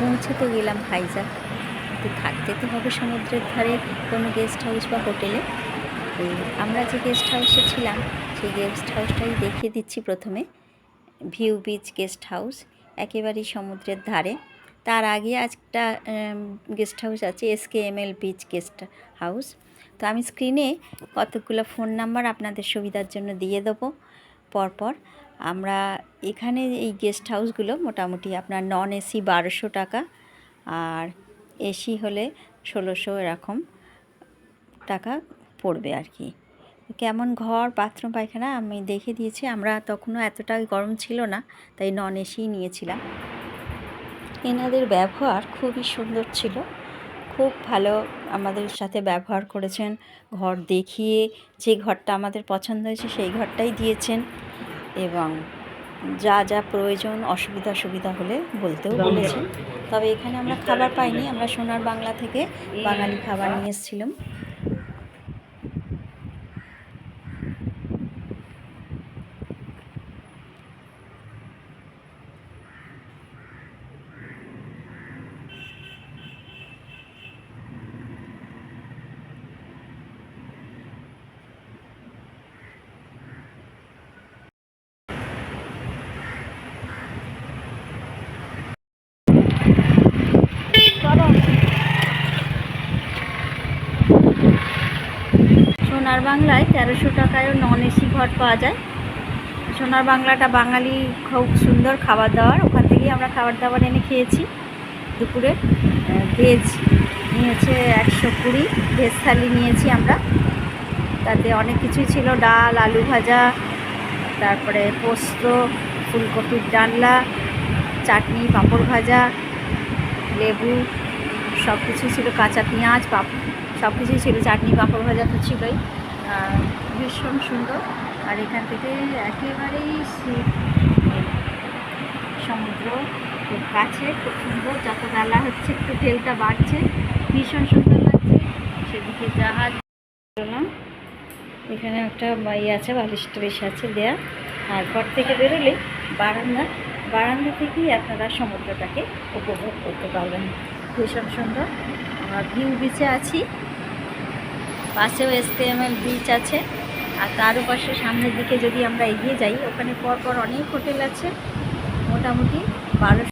পৌঁছে তো গেলাম ভাইজাগ তো থাকতে তো হবে সমুদ্রের ধারে কোনো গেস্ট হাউস বা হোটেলে। আমরা যে গেস্ট হাউসে ছিলাম, সেই গেস্ট হাউসটাই দেখিয়ে দিচ্ছি প্রথমে। ভিউ বিচ গেস্ট হাউস একেবারেই সমুদ্রের ধারে। তার আগে একটা গেস্ট হাউস আছে SK M L beach guest house তো আমি স্ক্রিনে কতগুলো ফোন নাম্বার আপনাদের সুবিধার জন্য দিয়ে দেবো। পরপর আমরা এখানে এই গেস্ট হাউসগুলো মোটামুটি আপনার নন এসি বারোশো টাকা, আর এসি হলে ষোলোশো এরকম টাকা পড়বে আর কি। কেমন ঘর বাথরুম পায়খানা আমি দেখে দিয়েছি, আমরা তখনও এতটা গরম ছিল না, তাই নন এসিই নিয়েছিলাম। এনাদের ব্যবহার খুবই সুন্দর ছিল, খুব ভালো আমাদের সাথে ব্যবহার করেছেন, ঘর দেখিয়ে যে ঘরটা আমাদের পছন্দ হয়েছে সেই ঘরটাই দিয়েছেন। এবং যা যা প্রয়োজন অসুবিধা সুবিধা হলে বলতেও বলেছেন। তবে এখানে আমরা খাবার পাইনি আমরা সোনার বাংলা থেকে বাঙালি খাবার নিয়ে এসেছিলাম। সোনার বাংলায় তেরোশো টাকায়ও নন এসি ঘর পাওয়া যায়। সোনার বাংলাটা বাঙালি খুব সুন্দর খাবার দাবার। ওখান থেকেই আমরা খাবার দাবার এনে খেয়েছি দুপুরে। ভেজ নিয়েছে একশো কুড়ি, ভেজ থালি নিয়েছি আমরা। তাতে অনেক কিছুই ছিল, ডাল, আলু ভাজা, তারপরে পোস্ত, ফুলকপির ডালনা, চাটনি, পাঁপড় ভাজা, লেবু সব কিছুই ছিল, কাঁচা পেঁয়াজ, পাপ সব কিছুই ছিল, চাটনি, পাঁপড় ভাজা তো ছিলই। ভীষণ সুন্দর। আর এখান থেকে একেবারেই সমুদ্র খুব কাছে, খুব সুন্দর। যত বেলা হচ্ছে একটু ঢেউটা বাড়ছে, ভীষণ সুন্দর লাগছে। সেদিকে জাহাজ এখানে একটা ইয়ে আছে, বালিশ টালিশ আছে দেয়া। আর ঘর থেকে বেরোলে বারান্দা। বারান্দা থেকেই আপনারা সমুদ্রটাকে উপভোগ করতে পারবেন। ভীষণ সুন্দর। ভিউ বিচে আছি। পাশেও এসকেএমএল বিচ আছে। আর তার পাশে সামনের দিকে যদি আমরা এগিয়ে যাই, ওখানে পরপর অনেক হোটেল আছে। মোটামুটি বারোশো